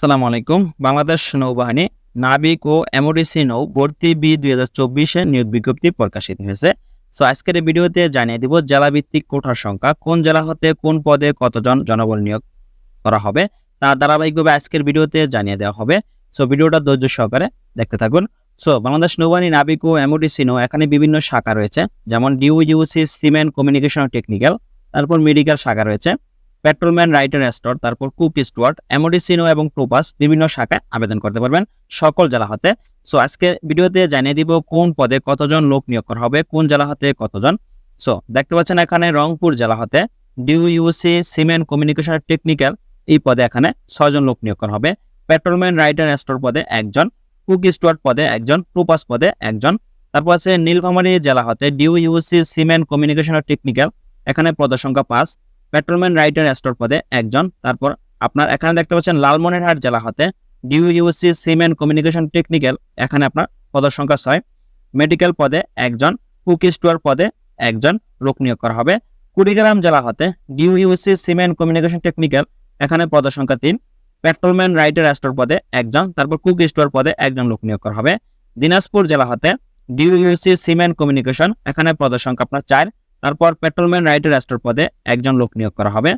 আসসালামু আলাইকুম। বাংলাদেশ নৌবাহিনী, নাবিক ও এমওডিসি নৌ ভর্তি বি দুই হাজার চব্বিশে নিয়োগ বিজ্ঞপ্তি প্রকাশিত হয়েছে। সো আজকের এই ভিডিওতে জানিয়ে দিব জেলাভিত্তিক কোঠার সংখ্যা, কোন জেলা হতে কোন পদে কতজন জনবল নিয়োগ করা হবে, তা ধারাবাহিকভাবে আজকের ভিডিওতে জানিয়ে দেওয়া হবে। সো ভিডিওটা ধৈর্য সহকারে দেখতে থাকুন। সো বাংলাদেশ নৌবাহিনী, নাবিক ও এমওডিসি নৌ এখানে বিভিন্ন শাখা রয়েছে, যেমন DE, UC, seaman, communication technical, তারপর মেডিকেল শাখা রয়েছে। পেট্রোলম্যান, রাইটার স্টোর তারপর কুক, স্টুয়ার্ট এমওডিসিনো এবং প্রোপাস বিভিন্ন শাখায় আবেদন করতে পারবেন সকল জেলা হতে। সো আজকে ভিডিওতে জানিয়ে দিব কোন পদে কতজন লোক নিয়োগ করা হবে, কোন জেলা হতে কতজন। সো দেখতে পাচ্ছেন এখানে রংপুর জেলা হতে DE UC seaman communication technical এই পদে এখানে ছয়জন লোক নিয়োগ করা হবে। পেট্রোলম্যান, রাইটার স্টোর পদে একজন, কুক, স্টুয়ার্ট পদে একজন প্রোপাস পদে একজন। তারপর আছে নীলফামারী জেলা হতে DE UC seaman communication technical, এখানে পদ সংখ্যা পাঁচ। পেট্রোলম্যান রাইটার স্টোর পদে একজন। তারপর আপনার এখানে দেখতে পাচ্ছেন লালমনিরহাট জেলা হতে DE UC seaman communication technical এখানে আপনার পদের সংখ্যা ছয়। মেডিকেল পদে একজন কুক স্টোর পদে একজন লোক নিয়োগ করা হবে। কুড়িগ্রাম জেলা হতে DE UC seaman communication technical এখানে পদের সংখ্যা তিন। পেট্রোলম্যান রাইটার স্টোর পদে একজন, তারপর কুক স্টোর পদে একজন লোক নিয়োগ করা হবে। দিনাজপুর জেলা হতে ডিউ ইউসি সিমেন্ট কমিউনিকেশন এখানে পদের সংখ্যা আপনার চার। তারপর পেট্রোলম্যান রাইটার স্টোর পদে একজন লোক নিয়োগ করা হবে।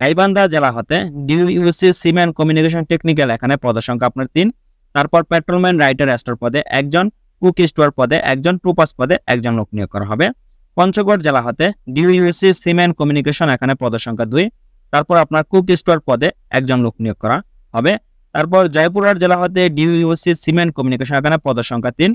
গাইবান্ধা জেলা হতে DE UC seaman communication technical এখানে পদের সংখ্যা আপনার তিন। তারপর পেট্রোলম্যান রাইটার স্টোর পদে একজন কুক স্টোয়ার পদে একজন প্রুপাস পদে একজন লোক নিয়োগ করা হবে। পঞ্চগড় জেলা হতে ডিউ ইউসি সিমেন্ট কমিউনিকেশন এখানে পদের সংখ্যা দুই। তারপর আপনার কুক স্টোর পদে একজন লোক নিয়োগ করা হবে। তারপর জয়পুরহাট জেলা হতে ডিউ ইউসি সিমেন্ট কমিউনিকেশন এখানে পদের সংখ্যা তিন।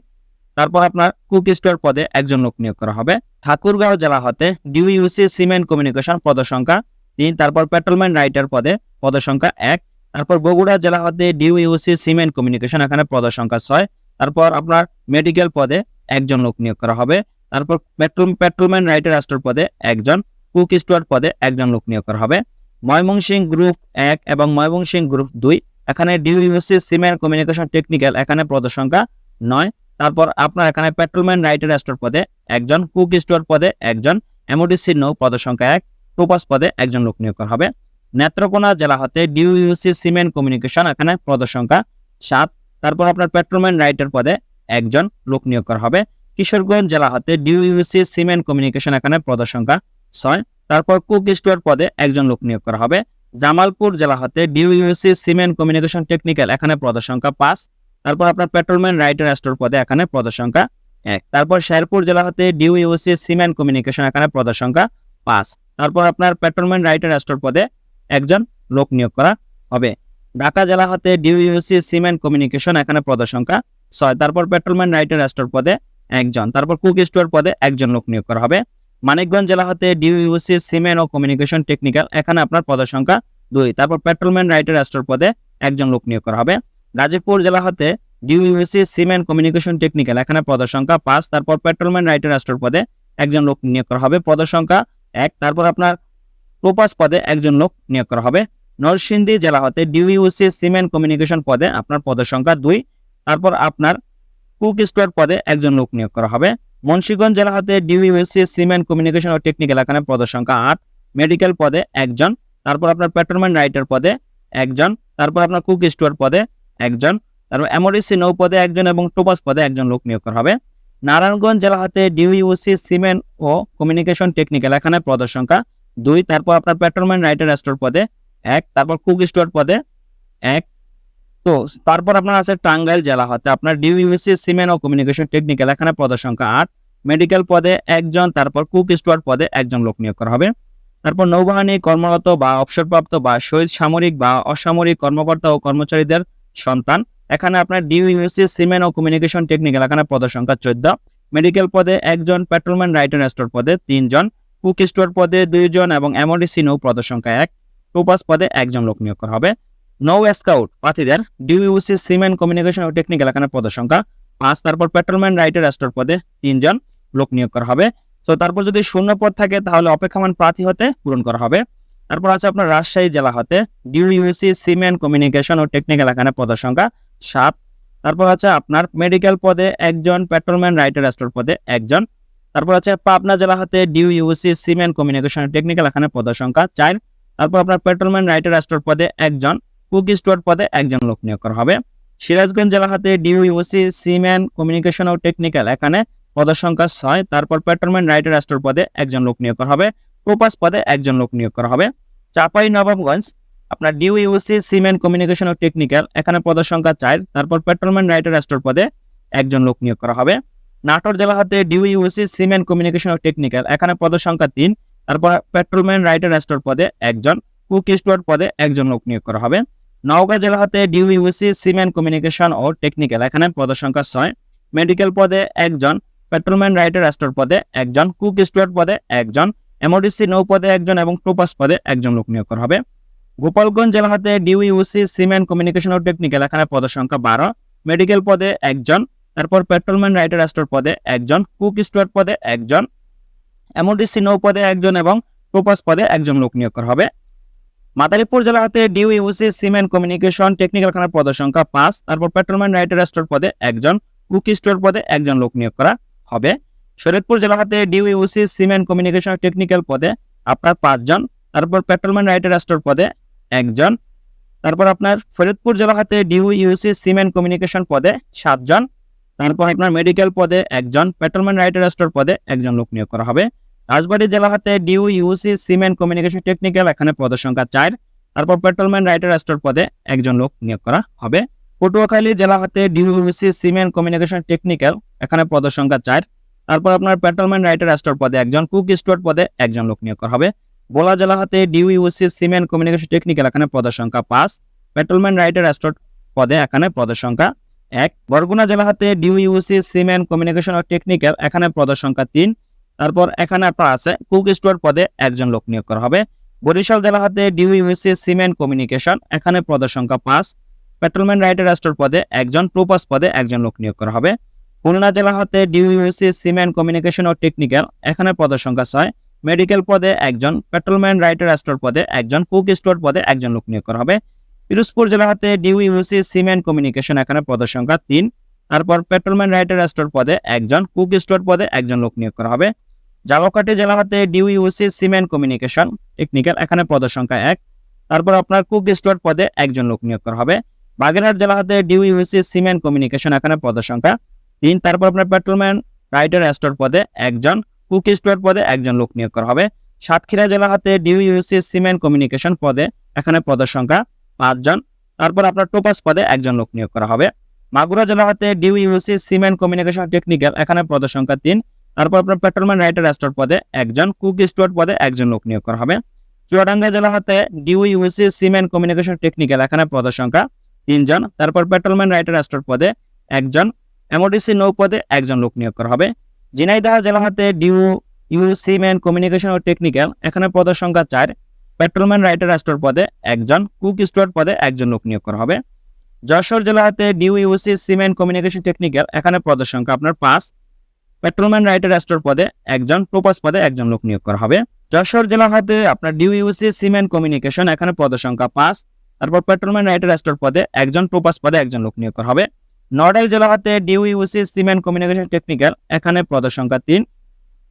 তারপর আপনার কুক স্টোর পদে একজন লোক নিয়োগ করা হবে। ঠাকুরগাঁও জেলা হতে ডিউ ইউসি সিমেন্ট কমিউনিকেশন পদ সংখ্যা তিন, তারপর পেট্রোলম্যান রাইটার পদে পদ সংখ্যা এক, তারপর বগুড়া জেলা হতে ডিউ ইউসি সিমেন্ট কমিউনিকেশন এখানে পদ সংখ্যা ছয়, তারপর আপনার মেডিকেল পদে একজন লোক নিয়োগ করা হবে। তারপর পেট্রোল পেট্রোলম্যান রাইটার স্টোর পদে একজন কুক স্টোর পদে একজন লোক নিয়োগ করা হবে। ময়মনসিং গ্রুপ এক এবং ময়মনসিং গ্রুপ দুই, এখানে DE UC seaman communication technical এখানে পদ সংখ্যা নয় তারপর আপনার এখানে পেট্রোলম্যান রাইটার স্টোর পদে একজন কুক স্টোর পদে একজন এমওডিসি নৌ পদ সংখ্যা এক প্রোপাস পদে একজন লোক নিয়োগ করা হবে। নেত্রকোনা জেলা হতে ডিউ ইউসি সিমেন্ট কমিউনিকেশন এখানে পদ সংখ্যা সাত, তারপর আপনার পেট্রোলম্যান রাইটার পদে একজন লোক নিয়োগ করা হবে। কিশোরগঞ্জ জেলা হতে ডিউ ইউসি সিমেন্ট কমিউনিকেশন এখানে পদ সংখ্যা ছয়, তারপর কুক স্টোর পদে একজন লোক নিয়োগ করা হবে। জামালপুর জেলা হতে DE UC seaman communication technical এখানে পদ সংখ্যা পাঁচ তারপর আপনার পেট্রোলম্যান, রাইটার স্টোর পদে এখানে পদের সংখ্যা এক। তারপর শেরপুর জেলা হতে ডিউ ইউসি সিমেন্ট কমিউনিকেশন এখানে পদের সংখ্যা পাঁচ। তারপর আপনার পেট্রোলম্যান, রাইটার স্টোর পদে একজন লোক নিয়োগ করা হবে। ঢাকা জেলা হতে ডিউ ইউসি সিমেন্ট কমিউনিকেশন এখানে পদের সংখ্যা ছয়। তারপর পেট্রোলম্যান, রাইটার স্টোর পদে একজন। তারপর কুক স্টোর পদে একজন লোক নিয়োগ করা হবে। মানিকগঞ্জ জেলা হতে ডিউ ইউসি সিমেন্ট ও কমিউনিকেশন টেকনিক্যাল এখানে আপনার পদের সংখ্যা দুই। তারপর পেট্রোলম্যান, রাইটার স্টোর পদে একজন লোক নিয়োগ করা হবে। গাজীপুর জেলা হতে ডিউইউসি সিমেন্ট কমিউনিকেশন টেকনিক্যাল এখানে পদের সংখ্যা পাঁচ, তারপর পেট্রোলম্যান রাইটার স্টোর পদে একজন লোক নিয়োগ করা হবে। পদের সংখ্যা এক, তারপর আপনার প্রোপাস পদে একজন লোক নিয়োগ করা হবে। নরসিংদী জেলা হতে ডিউইউসি সিমেন্ট কমিউনিকেশন পদে আপনার পদের সংখ্যা দুই, তারপর আপনার কুক স্টোর পদে একজন লোক নিয়োগ করা হবে। মুন্সিগঞ্জ জেলা হতে ডিউইউসি সিমেন্ট কমিউনিকেশন ও টেকনিক্যাল এখানে পদের সংখ্যা আট মেডিকেল পদে একজন, তারপর আপনার পেট্রোলম্যান রাইটার পদে একজন, তারপর আপনার কুক স্টোর পদে একজন, তারপর এমওডিসি নৌ পদে একজন এবং টোপাস পদে একজন লোক নিয়োগ করা হবে। নারায়ণগঞ্জ জেলা হাতে ডিউইউসি সিমেন্ট ও কমিউনিকেশন টেকনিক্যাল এখানে পদের সংখ্যা দুই, তারপর আপনার পেট্রোলম্যান রাইটার স্টোর পদে। এক, তারপর কুক স্টোর পদে। এক, তো তারপর আপনার আছে টাঙ্গাইল জেলা হতে আপনার ডিউইউসি সিমেন্ট ও কমিউনিকেশন টেকনিক্যাল এখানে পদের সংখ্যা আট, মেডিকেল পদে একজন, তারপর কুক স্টোর পদে একজন লোক নিয়োগ করা হবে। তারপর নৌবাহিনী কর্মরত বা অবসরপ্রাপ্ত বা শহীদ সামরিক বা অসামরিক কর্মকর্তা ও কর্মচারীদের সন্তান। এখানে আপনার ডিউইউসি সিমেন্ট ও কমিউনিকেশন টেকনিক্যাল এখানে পদের সংখ্যা চোদ্দ। মেডিকেল পদে একজন পেট্রোলম্যান রাইটার স্টোর পদে তিনজন। কুক স্টোর পদে দুইজন এবং এমওডিসি নৌ পদের সংখ্যা এক। টোপাস পদে একজন লোক নিয়োগ করা হবে। নৌ স্কাউট প্রার্থীদের ডিউইউসি সিমেন্ট কমিউনিকেশন ও টেকনিক্যাল এখানে পদের সংখ্যা পাঁচ। তারপর পেট্রোলম্যান রাইটার স্টোর পদে তিনজন লোক নিয়োগ করা হবে। তো তারপর যদি শূন্য পদ থাকে তাহলে অপেক্ষমান প্রার্থী হতে পূরণ করা হবে। তারপর আছে আপনার রাজশাহী জেলা হতে ডিউইউসি সিমেন্ট, কমিউনিকেশন ও টেকনিক্যাল এখানে পদের সংখ্যা সাত। তারপর আছে আপনার মেডিকেল পদে একজন পেট্রোলম্যান রাইটার স্টোর পদে একজন। তারপর আছে পাবনা জেলা হতে DE, UC, seaman, communication technical এখানে পদের সংখ্যা চার। তারপর আপনার পেট্রোলম্যান রাইটার স্টোর পদে একজন, কুক স্টুয়ার্ড পদে একজন লোক নিয়োগ করা হবে। সিরাজগঞ্জ জেলা হাতে ডিউইউসি সিম্যান কমিউনিকেশন ও টেকনিক্যাল এখানে পদের সংখ্যা ছয়। তারপর পেট্রোলম্যান রাইটার রাষ্ট্র পদে একজন লোক নিয়োগ করা হবে। প্রোপাস পদে একজন লোক নিয়োগ করা হবে। চাপাই নবাবগঞ্জ, আপনার ডিউইউসি সিমেন্ট কমিউনিকেশন ও টেকনিক্যাল এখানে পদের সংখ্যা চার, তারপর পেট্রোলম্যান রাইটার রাষ্ট্র পদে একজন লোক নিয়োগ করা হবে। নাটোর জেলা হাতে ডিউইউসি সিমেন্ট কমিউনিকেশন ও টেকনিক্যাল এখানে পদের সংখ্যা তিন, তারপর পেট্রোলম্যান রাইটার রাষ্ট্র পদে একজন কুক স্টুয়ার্ড পদে একজন লোক নিয়োগ করা হবে। নওগাঁ জেলা হাতে ডিউইউসি সিমেন্ট কমিউনিকেশন ও টেকনিক্যাল এখানে পদের সংখ্যা ছয় মেডিকেল পদে একজন পেট্রোলম্যান রাইটার রাষ্ট্র পদে একজন কুক স্টুয়ার্ড পদে একজন এমওডিসি নৌ পদে একজন এবং প্রোপাস পদে একজন লোক নিয়োগ করা হবে। গোপালগঞ্জ জেলা হাতে ডিউইউসি সিমেন্ট কমিউনিকেশন ও টেকনিক্যাল এখানে পদের সংখ্যা বারো। মেডিকেল পদে একজন, তারপর পেট্রোলম্যান, রাইটার রাষ্ট্র পদে একজন, কুক স্টুয়ার্ড পদে একজন। এমওডিসি নৌ পদে একজন এবং প্রোপাস পদে একজন লোক নিয়োগ করা হবে। মাদারীপুর জেলা হাতে ডিউইউসি সিমেন্ট কমিউনিকেশন টেকনিক্যাল খানার পদের সংখ্যা পাঁচ, তারপর পেট্রোলম্যান, রাইটার রাষ্ট্র পদে একজন, কুক স্টোর পদে একজন লোক নিয়োগ করা হবে। শরীয়তপুর জেলা হাতে ডিউইউসি সিমেন্ট কমিউনিকেশন টেকনিক্যাল পদে আপনার পাঁচজন, তারপর পেট্রোলম্যান রাইটার রাষ্ট্র পদে একজন, তারপর আপনার ফরিদপুর জেলা হাতে ডিউইউসি সিমেন্ট কমিউনিকেশন পদে সাতজন, তারপর আপনার মেডিকেল পদে একজন, পেট্রোলম্যান রাইটার রাষ্ট্র পদে একজন লোক নিয়োগ করা হবে। রাজবাড়ী জেলা হাতে DE UC seaman communication technical এখানে পদের সংখ্যা চার, তারপর পেট্রোলম্যান রাইটার রাষ্ট্র পদে একজন লোক নিয়োগ করা হবে। পটুয়াখালী জেলা হাতে DE UC seaman communication technical এখানে পদের সংখ্যা চার তারপর আপনার পেট্রোলম্যান রাইটার রাষ্ট্র পদে একজন, কুক স্টোর পদে একজন লোক নিয়োগ করা হবে। বোলা জেলা হাতে ডিউ সিমেন্ট কমিউনিকেশন টেকনিক্যাল এখানে পদের সংখ্যা পাঁচ, পেট্রোলম্যান রাইটার রাষ্ট্র পদে এখানে পদের সংখ্যা এক। বরগুনা জেলা হাতে ডিউ সিমেন্ট কমিউনিকেশন টেকনিক্যাল এখানে পদের সংখ্যা তিন। তারপর এখানে আপনার আছে, কুক স্টোর পদে একজন লোক নিয়োগ করা হবে। বরিশাল জেলা হাতে ডিউইউসি সিমেন্ট কমিউনিকেশন, এখানে পদের সংখ্যা পাঁচ। পেট্রোলম্যান রাইটার রাষ্ট্র পদে একজন, প্রোপাস পদে একজন লোক নিয়োগ করা হবে। খুলনা জেলা হাতে ডিউইউসি সিমেন্ট, কমিউনিকেশন ও টেকনিক্যাল। এখানে পদের সংখ্যা ছয়। মেডিকেল পদে একজন, পেট্রোলম্যান, রাইটার রাষ্ট্র পদে একজন, কুক স্টোর পদে একজন লোক নিয়োগ করা হবে। পিরোজপুর জেলা হাতে ডিউইউসি সিমেন্ট, কমিউনিকেশন, এখানে পদের সংখ্যা তিন। তারপর পেট্রোলম্যান, রাইটার রাষ্ট্র পদে একজন, কুক স্টোর পদে একজন লোক নিয়োগ করা হবে। জামাকাটি জেলা হাতে ডিউইউসি সিমেন্ট, কমিউনিকেশন, টেকনিক্যাল, এখানে পদের সংখ্যা এক। তারপর আপনার কুক স্টোর পদে একজন লোক নিয়োগ করা হবে। বাগেরহাট জেলা হাতে ডিউইউসি সিমেন্ট, কমিউনিকেশন, এখানে পদের সংখ্যা তিন, তারপর আপনার পেট্রোলম্যান রাইটার স্টোর পদে একজন কুক স্টোর পদে একজন লোক নিয়োগ করা হবে। সাতক্ষীরা জেলা হাতে ডিউইউসি সিমেন্ট কমিউনিকেশন পদে এখানে পদের সংখ্যা পাঁচজন, তারপর আপনার টোপাস পদে একজন লোক নিয়োগ করা হবে। মাগুরা জেলা হাতে ডিউইউসি সিমেন্ট কমিউনিকেশন টেকনিক্যাল এখানে পদের সংখ্যা তিন, তারপর আপনার পেট্রোলম্যান রাইটার স্টোর পদে একজন কুক স্টোর পদে একজন লোক নিয়োগ করা হবে। চুয়াডাঙ্গা জেলা হাতে ডিউইউসি সিমেন্ট কমিউনিকেশন টেকনিক্যাল এখানে পদের সংখ্যা তিনজন, তারপর পেট্রোলম্যান রাইটার স্টোর পদে একজন এমওডিসি নৌ পদে একজন লোক নিয়োগ করা হবে। ঝিনাইদহ জেলা হাতে ডিউ, ইউ, সিমেন্ট, কমিউনিকেশন ও টেকনিক্যাল, এখানে পদের সংখ্যা চার। পেট্রোলম্যান, রাইটার স্টোর পদে একজন। কুক স্টোর পদে একজন লোক নিয়োগ করা হবে। যশোর জেলা হাতে ডিউইউসি সিমেন্ট, কমিউনিকেশন, টেকনিক্যাল, এখানে পদের সংখ্যা আপনার পাঁচ। পেট্রোলম্যান, রাইটার স্টোর পদে একজন। প্রোপাস পদে একজন লোক নিয়োগ করা হবে। যশোর জেলা হাতে আপনার ডিউইউসি সিমেন্ট, কমিউনিকেশন, এখানে পদের সংখ্যা পাঁচ। তারপর পেট্রোলম্যান, রাইটার স্টোর পদে একজন। প্রোপাস পদে একজন লোক নিয়োগ করা হবে। নড়াইল জেলা হাতে ডিউইউসি সিমেন্ট কমিউনিকেশন টেকনিক্যাল এখানে পদের সংখ্যা তিন।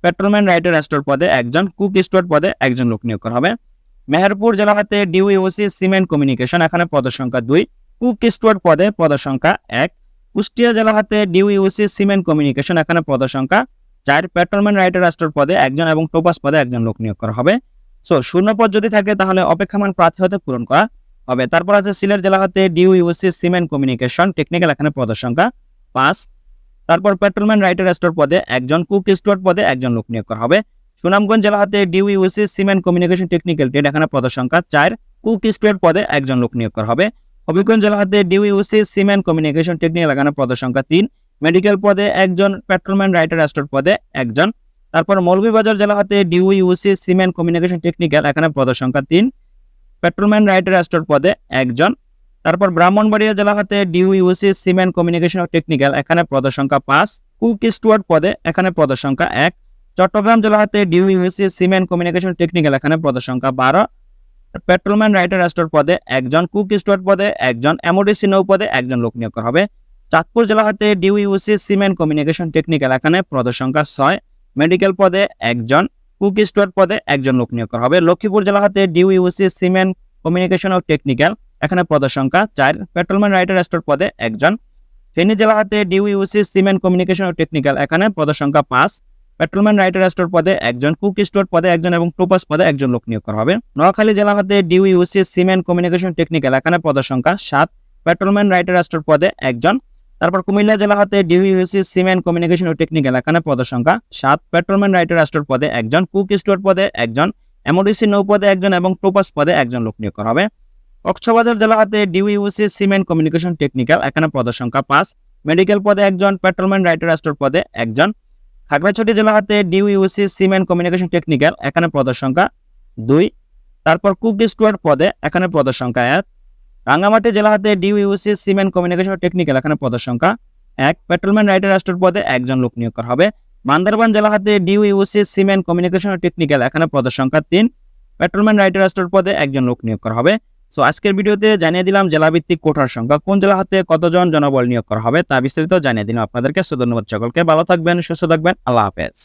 পেট্রোলম্যান রাইটার স্টোর পদে একজন, কুক স্টোর পদে একজন লোক নিয়োগ করা হবে। মেহেরপুর জেলা হাতে ডিউইউসি সিমেন্ট কমিউনিকেশন এখানে পদের সংখ্যা দুই। কুক স্টোর পদে পদের সংখ্যা এক। কুষ্টিয়া জেলা হাতে ডিউইউসি সিমেন্ট কমিউনিকেশন এখানে পদের সংখ্যা চার। পেট্রোলম্যান রাইটার রাষ্ট্র পদে একজন এবং টোপাস পদে একজন লোক নিয়োগ করা হবে। সো শূন্য পদ যদি থাকে, তাহলে অপেক্ষামান প্রার্থী হতে পূরণ করা হবে। তারপর আছে সিলেট জেলা হাতে ডিউইউসি সিমেন্ট কমিউনিকেশন টেকনিক্যাল এখানে পদের সংখ্যা পাঁচ। তারপর পেট্রোলম্যান রাইটার স্টোর পদে একজন কুক স্টোর পদে একজন লোক নিয়োগ করা হবে। সুনামগঞ্জ জেলা হাতে DEUC seaman communication technical trade এখানে পদের সংখ্যা চার। কুক স্টোর পদে একজন লোক নিয়োগ করা হবে। হবিগঞ্জ জেলা হাতে ডিউইউসি সিমেন্ট কমিউনিকেশন টেকনিক্যাল এখানে পদের সংখ্যা তিন। মেডিকেল পদে একজন পেট্রোলম্যান রাইটার স্টোর পদে একজন। তারপর মৌলভীবাজার জেলা হাতে ডিউইউসি সিমেন্ট কমিউনিকেশন টেকনিক্যাল এখানে পদের সংখ্যা তিন। পেট্রোলম্যান রাইটার স্টোর পদে একজন। তারপর ব্রাহ্মণবাড়িয়া জেলা হাতে ডিউইউসি সিমেন্ট কমিউনিকেশন ও টেকনিক্যাল, এখানে পদের সংখ্যা পাঁচ। কুক স্টুয়ার্ড পদে এখানে পদের সংখ্যা এক। চট্টগ্রাম জেলা হাতে ডিউইউসি সিমেন্ট কমিউনিকেশন টেকনিক্যাল, এখানে পদের সংখ্যা বারো। পেট্রোলম্যান রাইটার স্টোর পদে একজন, কুক স্টোর পদে একজন এমওডিসি নৌ পদে একজন লোক নিয়োগ করা হবে। চাঁদপুর জেলা হাতে ডিউইউসি সিমেন্ট কমিউনিকেশন টেকনিক্যাল, এখানে পদের সংখ্যা ছয়। মেডিকেল পদে একজন কুক স্টোর পদে একজন লোক নিয়োগ করা হবে। লক্ষ্মীপুর জেলা হাতে ডিউইউসি সিমেন্ট, কমিউনিকেশন ও টেকনিক্যাল। এখানে পদের সংখ্যা চার। পেট্রোলম্যান রাইটার স্টোর পদে একজন। ফেনী জেলা হাতে ডিউইউসি সিমেন্ট, কমিউনিকেশন ও টেকনিক্যাল। এখানে পদের সংখ্যা পাঁচ। পেট্রোলম্যান রাইটার স্টোর পদে একজন, কুক স্টোর পদে একজন এবং টোপাস পদে একজন লোক নিয়োগ করা হবে। নোয়াখালী জেলা হাতে ডিউইউসি সিমেন্ট, কমিউনিকেশন, টেকনিক্যাল। এখানে পদের সংখ্যা সাত। পেট্রোলম্যান রাইটার স্টোর পদে একজন। তারপর কুমিল্লা জেলা হাতে ডিউইউসি সিমেন্ট কমিউনিকেশন ও টেকনিক্যাল এখানে পদের সংখ্যা সাত পেট্রোলম্যান রাইটার স্টোর পদে একজন, কুক স্টোর পদে একজন, এমওডিসি নৌ পদে একজন এবং টোপাস পদে একজন লোক নিয়োগ করা হবে। কক্সবাজার জেলা হাতে ডিউইউসি সিমেন্ট কমিউনিকেশন টেকনিক্যাল এখানে পদের সংখ্যা পাঁচ, মেডিকেল পদে একজন, পেট্রোলম্যান রাইটার স্টোর পদে একজন। খাগড়াছড়ি জেলা হাতে ডিউইউসি সিমেন্ট কমিউনিকেশন টেকনিক্যাল এখানে পদের সংখ্যা দুই, তারপর কুক স্টোয়ার পদে এখানে পদের সংখ্যা এক রাঙ্গামাটি জেলা হাতে ডিউইউসি সিমেন্ট কমিউনিকেশন টেকনিক্যাল এখানে পদের সংখ্যা এক। পেট্রোলম্যান রাইটার স্টোর পদে একজন লোক নিয়োগ করা হবে। বান্দরবান জেলা হাতে ডিউইউসি সিমেন্ট কমিউনিকেশন টেকনিক্যাল এখানে পদের সংখ্যা তিন। পেট্রোলম্যান রাইটার স্টোর পদে একজন লোক নিয়োগ করা হবে। সো আজকের ভিডিওতে জানিয়ে দিলাম জেলাভিত্তিক কোঠার সংখ্যা। কোন জেলা হাতে কতজন জনবল নিয়োগ করা হবে তা বিস্তারিত জানিয়ে দিলাম আপনাদেরকে। সো ধন্যবাদ সকলকে। ভালো থাকবেন, সুস্থ থাকবেন। আল্লাহ হাফেজ।